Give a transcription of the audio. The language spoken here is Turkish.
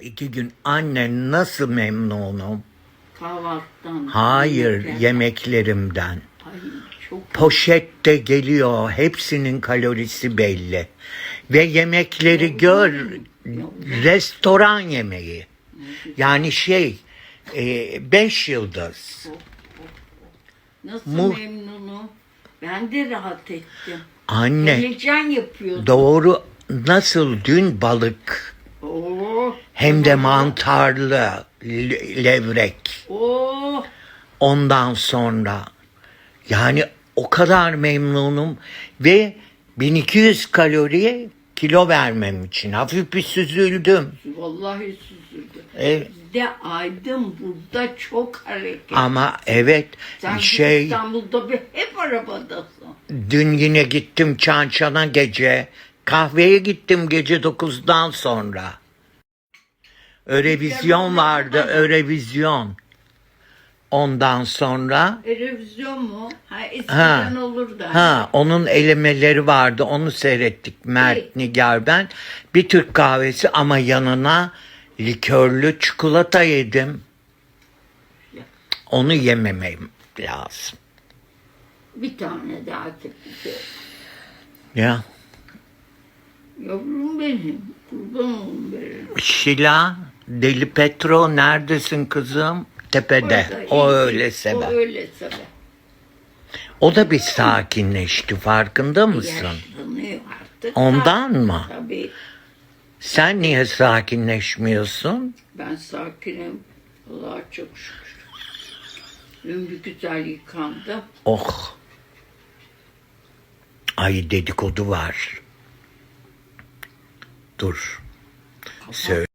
İki gün anne nasıl memnunum. Kahvaltıdan. Hayır yemekten. yemeklerimden. Ay çok Poşette geliyor. Hepsinin kalorisi belli. Ve yemekleri gör. Restoran yemeği. Yani şey e, beş yıldız. nasıl Mu- memnunum. Ben de rahat ettim. Anne Heyecan yapıyordum. doğru nasıl dün balık hem de mantarlı le- levrek. oo. Ondan sonra yani o kadar memnunum ve 1200 kalori kilo vermem için hafif bir süzüldüm. Vallahi süzüldü. Evet. Bizde Aydın burada çok hareket. Ama evet Sen şey İstanbul'da bir hep arabadasın. dün yine gittim Çançan'a gece kahveye gittim gece 9'dan sonra. Örevizyon vardı örevizyon. Ondan sonra revizyon mu? Ha, eskiden olurdu. Ha, onun elemeleri vardı. Onu seyrettik. Mert, İyi. Nigar ben. Bir Türk kahvesi ama yanına likörlü çikolata yedim. Onu yememem lazım. Bir tane daha tepki. Ya. Yavrum benim. Kurban olun benim. Şila, Deli Petro neredesin kızım? Tepede. Orada o iyi. öyle O sever. öyle sever. O da bir sakinleşti. Farkında mısın? Yaşlanıyor artık. Ondan mı? Tabii Sen niye sakinleşmiyorsun? ben sakinim. Allah'a çok şükür. Dün bir güzel yıkandım. Oh. Ay dedikodu var. Dur. Söyle.